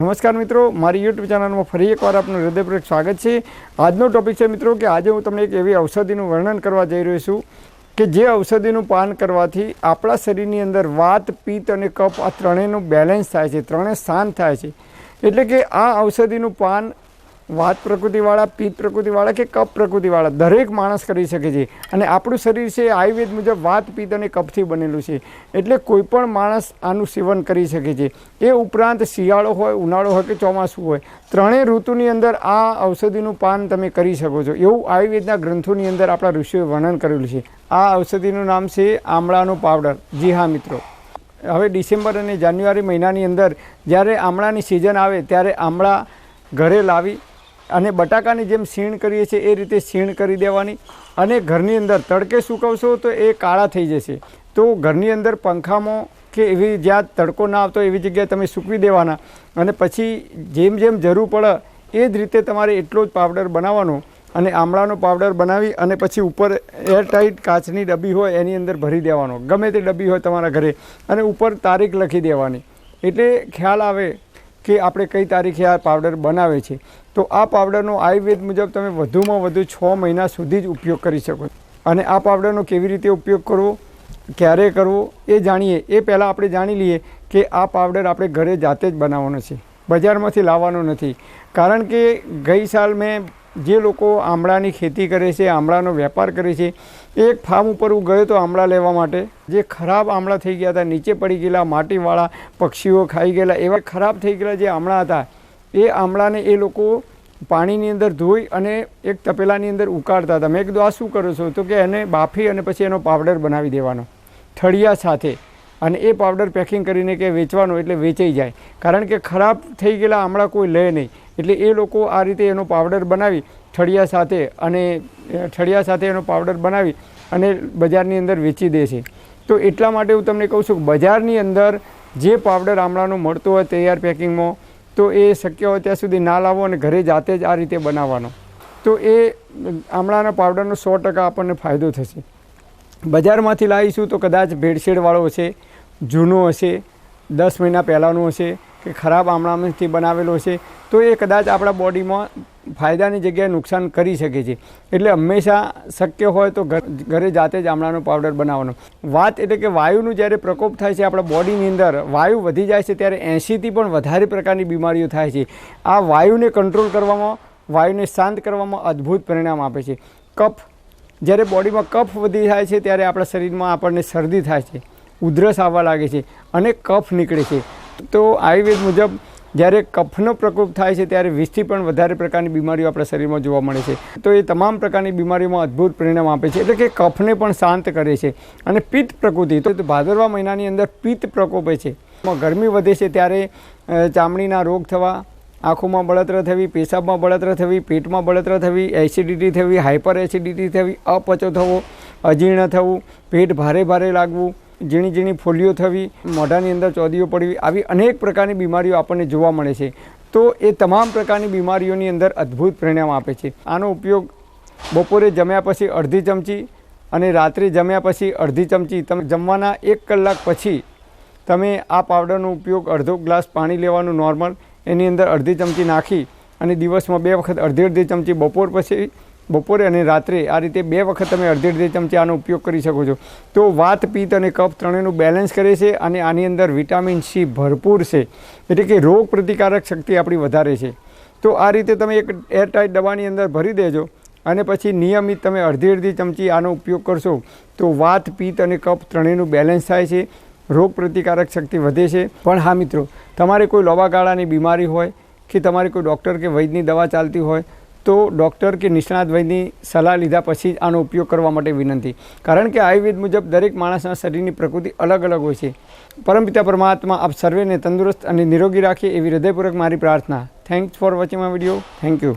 નમસ્કાર મિત્રો, મારી યુટ્યુબ ચેનલમાં ફરી એકવાર આપનું હૃદયપૂર્વક સ્વાગત છે. આજનો ટોપિક છે મિત્રો કે આજે હું તમને એક એવી ઔષધિનું વર્ણન કરવા જઈ રહ્યો છું કે જે ઔષધિનું પાન કરવાથી આપણા શરીરની અંદર વાત, પિત્ત અને કફ આ ત્રણેયનું બેલેન્સ થાય છે, ત્રણેય શાંત થાય છે. એટલે કે આ ઔષધિનું પાન વાત પ્રકૃતિવાળા, પિત્ત પ્રકૃતિવાળા કે કપ પ્રકૃતિવાળા? દરેક માણસ કરી શકે છે. અને આપણું શરીર છે આયુર્વેદ મુજબ વાત, પિત્ત અને કપથી બનેલું છે. એટલે કોઈ પણ માણસ આનું સેવન કરી શકે છે. એ ઉપરાંત શિયાળો હોય, ઉનાળો હોય કે ચોમાસું હોય, ત્રણેય ઋતુની અંદર આ ઔષધિનું પાન તમે કરી શકો છો. એવું આયુર્વેદના ગ્રંથોની અંદર આપણા ઋષિઓએ વર્ણન કરેલું છે. આ ઔષધિનું નામ છે આમળાનો પાવડર. જી હા, મિત્રો. હવે ડિસેમ્બર અને જાન્યુઆરી મહિનાની અંદર જ્યારે આમળાની સિઝન આવે ત્યારે આમળા ઘરે લાવી અને બટાકાની જેમ સીણ કરીએ છીએ, એ રીતે સીણ કરી દેવાની. અને ઘરની અંદર તડકે સૂકવશો તો એ કાળા થઈ જશે. તો ઘરની અંદર પંખામાં કે એવી જ્યાં તડકો ના આવતો એવી જગ્યાએ તમે સૂકવી દેવાના. અને પછી જેમ જેમ જરૂર પડે, એ જ રીતે તમારે એટલો જ પાવડર બનાવવાનો. અને આમળાનો પાવડર બનાવી અને પછી ઉપર એરટાઈટ કાચની ડબ્બી હોય એની અંદર ભરી દેવાનો. ગમે તે ડબ્બી હોય તમારા ઘરે. અને ઉપર તારીખ લખી દેવાની. એટલે ખ્યાલ આવે કે આપણે કઈ તારીખે આ પાવડર બનાવે છે. તો આ પાવડરનો આયુર્વેદ મુજબ તમે વધુમાં વધુ છ મહિના સુધી જ ઉપયોગ કરી શકો. અને આ પાવડરનો કેવી રીતે ઉપયોગ કરવો, ક્યારે કરવો, એ જાણીએ. એ પહેલાં આપણે જાણી લઈએ કે આ પાવડર આપણે ઘરે જાતે જ બનાવવાનો છે. બજારમાંથી લાવવાનો નથી. કારણ કે ગઈ સાલ મેં જે લોકો આમળાની ખેતી કરે છે, આમળાનો વેપાર કરે છે, એક ફાર્મ ઉપર હું ગયો તો આમળા લેવા માટે. જે ખરાબ આમળા થઈ ગયા હતા, નીચે પડી ગયેલા માટીવાળા પક્ષીઓ ખાઈ ગયેલા, એવા ખરાબ થઈ ગયેલા જે આમળા હતા, એ આમળાને એ લોકો પાણીની અંદર ધોઈ અને એક તપેલાની અંદર ઉકાળતા હતા. મેં કીધું, આ શું કરો છો? તો કે એને બાફી અને પછી એનો પાવડર બનાવી દેવાનો ઠળિયા સાથે. અને એ પાવડર પેકિંગ કરીને કે વેચવાનો, એટલે વેચાઈ જાય. કારણ કે ખરાબ થઈ ગયેલા આમળા કોઈ લે નહીં. એટલે એ લોકો આ રીતે એનો પાવડર બનાવી, ઠળિયા સાથે અને ઠળિયા સાથે એનો પાવડર બનાવી અને બજારની અંદર વેચી દે છે. તો એટલા માટે હું તમને કહું છું કે બજારની અંદર જે પાવડર આમળાનો મળતો હોય તૈયાર પેકિંગમાં, તો એ શક્ય હોય ત્યાં સુધી ના લાવો અને ઘરે જાતે જ આ રીતે બનાવવાનો. તો એ આમળાના પાવડરનો સો ટકા આપણને ફાયદો થશે. બજારમાંથી લાવીશું તો કદાચ ભેળસેળવાળો હશે, જૂનો હશે, દસ મહિના પહેલાંનો હશે કે ખરાબ આમળામાંથી બનાવેલો છે, તો એ કદાચ આપણા બોડીમાં ફાયદાની જગ્યાએ નુકસાન કરી શકે છે. એટલે હંમેશા શક્ય હોય તો ઘરે જાતે જ આમળાનો પાવડર બનાવવાનો. વાત એટલે કે વાયુનું જ્યારે પ્રકોપ થાય છે આપણા બોડીની અંદર, વાયુ વધી જાય છે ત્યારે એંશીથી પણ વધારે પ્રકારની બીમારીઓ થાય છે. આ વાયુને કંટ્રોલ કરવામાં, વાયુને શાંત કરવામાં અદ્ભુત પરિણામ આપે છે. કફ, જ્યારે બોડીમાં કફ વધી જાય છે ત્યારે આપણા શરીરમાં આપણને શરદી થાય છે, ઉધરસ આવવા લાગે છે અને કફ નીકળે છે. તો આયુર્વેદ મુજબ જ્યારે કફનો પ્રકોપ થાય છે ત્યારે વીસથી પણ વધારે પ્રકારની બીમારીઓ આપણા શરીરમાં જોવા મળે છે. તો એ તમામ પ્રકારની બીમારીઓમાં અદ્ભુત પરિણામ આપે છે. એટલે કે કફને પણ શાંત કરે છે અને પિત્ત પ્રકૃતિ, તો ભાદરવા મહિનાની અંદર પિત્ત પ્રકોપે છે. ગરમી વધે છે ત્યારે ચામડીના રોગ થવા, આંખોમાં બળતરા થવી, પેશાબમાં બળતરા થવી, પેટમાં બળતરા થવી, એસિડિટી થવી હાઇપર એસિડિટી થવી, અપચો થવો, અજીર્ણ થવું, પેટ ભારે ભારે લાગવું ઝીણી ઝીણી ફોલ્લીઓ થવી, મોઢાની અંદર ચોદીઓ પડવી, આવી અનેક પ્રકારની બીમારીઓ આપણને જોવા મળે છે. તો એ તમામ પ્રકારની બીમારીઓની અંદર અદ્ભુત પરિણામ આપે છે. આનો ઉપયોગ બપોરે જમ્યા પછી અડધી ચમચી અને રાત્રે જમ્યા પછી અડધી ચમચી. તમે જમવાના એક કલાક પછી તમે આ પાવડરનો ઉપયોગ અડધો ગ્લાસ પાણી લેવાનું નોર્મલ, એની અંદર અડધી ચમચી નાખી અને દિવસમાં બે વખત અડધી અડધી ચમચી બપોર પછી બપોરે અને રાત્રે આ રીતે બે વખત તમે અડધી અડધી ચમચી આનો ઉપયોગ કરી શકો છો. તો વાત, પિત્ત અને કફ ત્રણેયનું બેલેન્સ કરે છે અને આની અંદર વિટામિન સી ભરપૂર છે. એટલે કે રોગ પ્રતિકારક શક્તિ આપણી વધારે છે. તો આ રીતે તમે એક એરટાઇટ ડબ્બાની અંદર ભરી દેજો અને પછી નિયમિત તમે અડધી અડધી ચમચી આનો ઉપયોગ કરશો તો વાત, પિત્ત અને કફ ત્રણેયનું બેલેન્સ થાય છે. રોગ પ્રતિકારક શક્તિ વધે છે. પણ હા મિત્રો, તમારે કોઈ લોબાગાળાની બીમારી હોય કે તમારે કોઈ ડૉક્ટર કે વૈદ્યની દવા ચાલતી હોય તો ડૉક્ટર કે નિષ્ણાત વૈદ્યની સલાહ લીધા પછી જ આનો ઉપયોગ કરવા માટે વિનંતી. કારણ કે આયુર્વેદ મુજબ દરેક માણસના શરીરની પ્રકૃતિ અલગ અલગ હોય છે. પરમપિતા પરમાત્મા, આપ સર્વેને તંદુરસ્ત અને નિરોગી રાખે એવી હૃદયપૂર્વક મારી પ્રાર્થના. Thanks for watching my video thank you